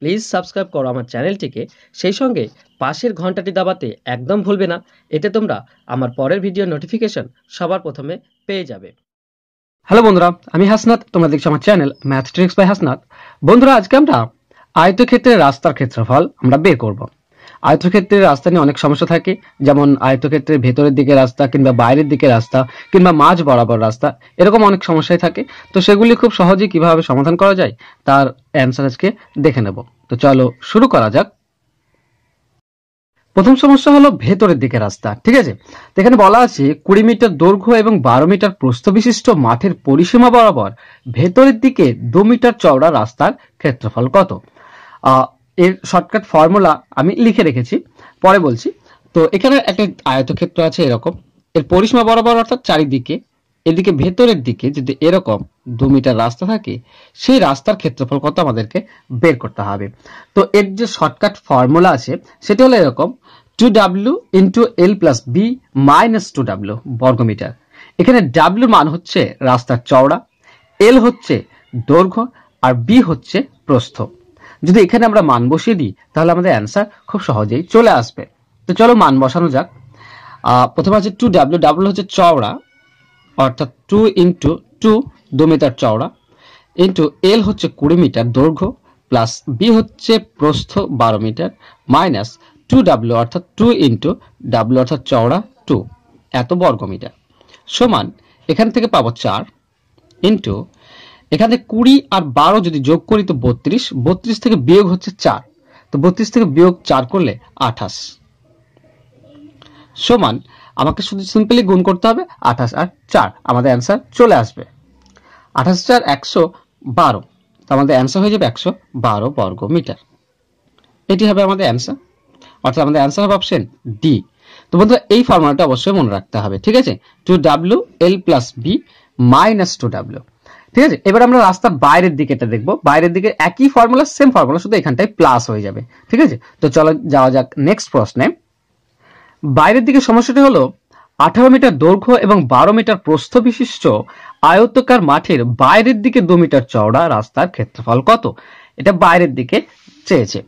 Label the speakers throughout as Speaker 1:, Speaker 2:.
Speaker 1: Please subscribe করো আমার চ্যানেলটিকে। সেই সঙ্গে পাশের ঘন্টাটি দাবাতে একদম ভুলবে না। এতে তোমরা আমার পরের ভিডিও নোটিফিকেশন সবার প্রথমে পেয়ে যাবে। হ্যালো বন্ধুরা, আমি হাসনাত। তোমরা দেখছ আমার channel math tricks by Hasnat. বন্ধুরা, আজকে আমরা আয়তক্ষেত্রের রাস্তার ক্ষেত্রফল আমরা বের করব। আয়তক্ষেত্রের রাস্তা নিয়ে অনেক সমস্যা থাকে, যেমন আয়তক্ষেত্রের ভেতরের দিকে রাস্তা কিংবা বাইরের দিকে রাস্তা কিংবা মাঝ বরাবর রাস্তা, এরকম অনেক সমস্যাই থাকে। তো সেগুলি খুব সহজেই কীভাবে সমাধান করা যায়, তার অ্যান্সার আজকে দেখে নেব। তো চলো শুরু করা যাক। প্রথম সমস্যা হলো ভেতরের দিকে রাস্তা, ঠিক আছে? এখানে বলা আছে কুড়ি মিটার দৈর্ঘ্য এবং বারো মিটার প্রস্থ বিশিষ্ট মাঠের পরিসীমা বরাবর ভেতরের দিকে দু মিটার চওড়া রাস্তার ক্ষেত্রফল কত? এর শর্টকাট ফর্মুলা আমি লিখে রেখেছি। পরে বলছি। তো এখানে একটা আয়তক্ষেত্র আছে এরকম। এর পরিসীমা বরাবর অর্থাৎ চারিদিকে। এদিকে ভেতরের দিকে যদি এরকম দু মিটার রাস্তা থাকে, সেই রাস্তার ক্ষেত্রফল কত আমাদেরকে বের করতে হবে? তো এর যে শর্টকাট ফর্মুলা আছে, সেটা হলো এরকম। Two W into L plus B minus two W বর্গমিটার। এখানে ডাব্লিউ মান হচ্ছে রাস্তার চওড়া এল হচ্ছে দৈর্ঘ্য, আর বি হচ্ছে প্রস্থ। যদি এখানে আমরা মান বসিয়ে দিই, তাহলে আমাদের অ্যান্সার খুব সহজেই চলে আসবে। তো চলো মান বসানো যাক। প্রথমে আছে টু ডাব্লিউ ডাব্লিউ হচ্ছে চওড়া, অর্থাৎ টু ইন্টু টু দু মিটার চওড়া ইন্টু এল হচ্ছে কুড়ি মিটার দৈর্ঘ্য প্লাস বি হচ্ছে প্রস্থ বারো মিটার মাইনাস টু ডাব্লিউ অর্থাৎ টু ইন্টু ডাব্লিউ অর্থাৎ চওড়া টু এত বর্গ মিটার সমান, এখান থেকে পাবো চার ইন্টু এখানে কুড়ি আর বারো যদি যোগ করি তো বত্রিশ বত্রিশ থেকে বিয়োগ হচ্ছে চার। তো বত্রিশ থেকে বিয়োগ চার করলে আঠাশ। সমান, আমাকে শুধু সিম্পলি গুণ করতে হবে আঠাশ আর চার, আমাদের অ্যান্সার চলে আসবে। আঠাশ চার একশো বারো, তো আমাদের অ্যান্সার হয়ে যাবে একশো বারো বর্গ মিটার। এটি হবে আমাদের অ্যান্সার অর্থাৎ আমাদের অ্যান্সার হবে অপশন ডি তো বন্ধুরা, এই ফর্মুলাটা অবশ্যই মনে রাখতে হবে, ঠিক আছে? Two W L plus B minus two W ঠিক আছে? এবার আমরা রাস্তার বাইরের দিকে এটা দেখব। বাইরের দিকে একই ফর্মুলা সেম ফর্মুলা শুধু এখানটায় প্লাস হয়ে যাবে। ঠিক আছে? তো চলো যাওয়া যাক নেক্সট প্রশ্নে। বাইরের দিকে সমস্যাটি হলো, আঠারো মিটার দৈর্ঘ্য এবং বারো মিটার প্রস্থ বিশিষ্ট আয়তকার মাঠের বাইরের দিকে দু মিটার চওড়া রাস্তার ক্ষেত্রফল কত? এটা বাইরের দিকে চেয়েছে।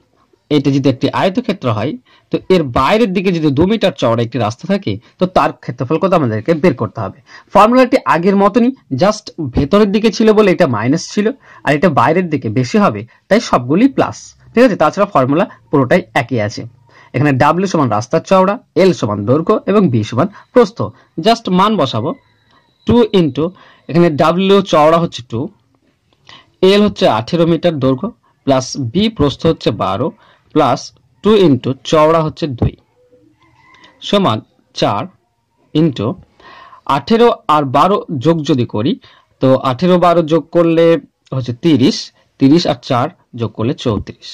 Speaker 1: এটা যদি একটি আয়তক্ষেত্র হয়, তো এর বাইরের দিকে যদি দু মিটার চওড়া একটি রাস্তা থাকে, তো তার ক্ষেত্রফল কত আমাদেরকে বের করতে হবে? ফর্মুলাটি আগের মতনই, জাস্ট ভেতরের দিকে ছিল বলে এটা মাইনাস ছিল, আর এটা বাইরের দিকে বেশি হবে, তাই সবগুলি প্লাস ঠিক আছে? তাছাড়া ফর্মুলা পুরোটাই একই আছে। এখানে ডাব্লিউ সমান রাস্তার চওড়া এল সমান দৈর্ঘ্য এবং বি সমান প্রস্থ। জাস্ট মান বসাবো। টু ইন্টু এখানে ডাব্লিউ চওড়া হচ্ছে টু এল হচ্ছে আঠেরো মিটার দৈর্ঘ্য প্লাস বি প্রস্থ হচ্ছে বারো প্লাস টু ইন্টু চওড়া হচ্ছে দুই। সমান চার ইন্টু আঠেরো আর বারো যোগ যদি করি, তো আঠেরো বারো যোগ করলে হচ্ছে তিরিশ তিরিশ আর চার যোগ করলে চৌত্রিশ।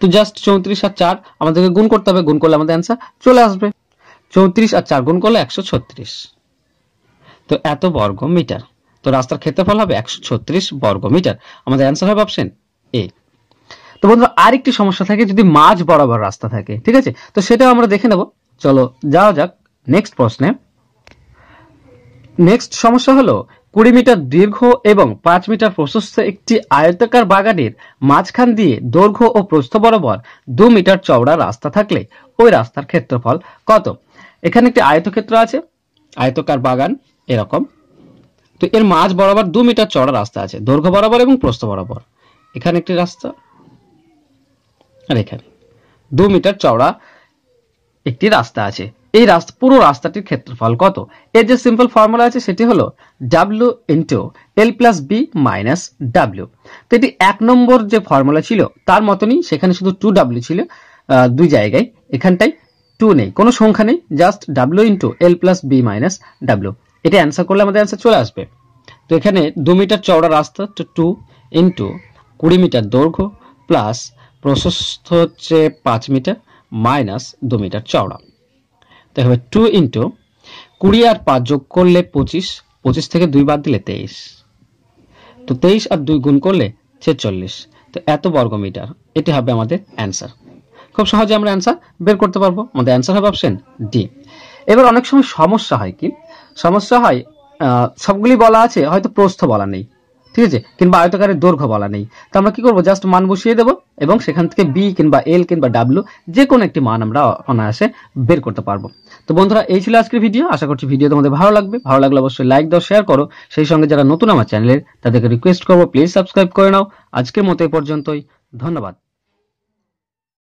Speaker 1: তো জাস্ট চৌত্রিশ আর চার আমাদেরকে গুণ করতে হবে, গুণ করলে আমাদের অ্যান্সার চলে আসবে। চৌত্রিশ আর চার গুণ করলে একশো ছত্রিশ। তো এত বর্গ মিটার তো রাস্তার ক্ষেত্রফল হবে একশো ছত্রিশ বর্গ মিটার আমাদের অ্যান্সার হবে অপশন এ তো বন্ধুরা আরেকটি সমস্যা থাকে যদি মাঝ বরাবর রাস্তা থাকে, ঠিক আছে? তো সেটাও আমরা দেখে নেব। চলো, যাওয়া যাক নেক্সট প্রশ্নে। নেক্সট সমস্যা হলো, কুড়ি মিটার দীর্ঘ এবং পাঁচ মিটার প্রশস্ত একটি আয়তাকার বাগানের মাঝখান দিয়ে দৈর্ঘ্য ও প্রস্থ বরাবর দু মিটার চওড়া রাস্তা থাকলে ওই রাস্তার ক্ষেত্রফল কত? এখানে একটি আয়তক্ষেত্র আছে, আয়তকার বাগান এরকম। তো এর মাঝ বরাবর দু মিটার চওড়া রাস্তা আছে, দৈর্ঘ্য বরাবর এবং প্রস্থ বরাবর। এখানে একটি রাস্তা। এখানে দু মিটার চওড়া একটি রাস্তা আছে। এই রাস্তা, পুরো রাস্তাটির ক্ষেত্রফল কত? এর যে সিম্পল ফর্মুলা আছে সেটি হলো W into L plus B minus W তো এটি এক নম্বর যে ফর্মুলা ছিল, তার মতনই সেখানে শুধু টু ডাব্লিউ ছিল দুই জায়গায়। এখানটায় টু নেই, কোনো সংখ্যা নেই just W into L plus B minus W এটা অ্যান্সার করলে আমাদের অ্যান্সার চলে আসবে। তো এখানে দু মিটার চওড়া রাস্তা টু ইন্টু কুড়ি মিটার দৈর্ঘ্য প্লাস প্রশস্ত হচ্ছে পাঁচ মিটার মাইনাস দু মিটার চওড়া। তো হবে টু ইন্টু কুড়ি আর পাঁচ যোগ করলে পঁচিশ পঁচিশ থেকে দুই বাদ দিলে তেইশ। তো তেইশ আর দুই গুণ করলে ছেচল্লিশ। তো এত বর্গ মিটার, এটি হবে আমাদের অ্যান্সার। খুব সহজে আমরা অ্যান্সার বের করতে পারব। আমাদের অ্যান্সার হবে অপশন ডি। এবার অনেক সময় সমস্যা হয় কি? সমস্যা হয় সবগুলি বলা আছে, হয়তো প্রস্থ বলা নেই। ঠিক আছে? কিংবা আয়তকারের দৈর্ঘ্য বলা নেই। তো আমরা কি করব? জাস্ট মান বসিয়ে দেবো এবং সেখান থেকে বি কিংবা এল কিংবা ডাব্লু যে কোনো একটি মান আমরা অনায়াসে বের করতে পারব। তো বন্ধুরা, এই ছিল আজকের ভিডিও। আশা করছি ভিডিও তোমাদের ভালো লাগবে। ভালো লাগলে অবশ্যই লাইক দাও শেয়ার করো। সেই সঙ্গে যারা নতুন আমার চ্যানেলের তাদেরকে রিকোয়েস্ট করব প্লিজ সাবস্ক্রাইব করে নাও। আজকের মতো এ পর্যন্তই। ধন্যবাদ।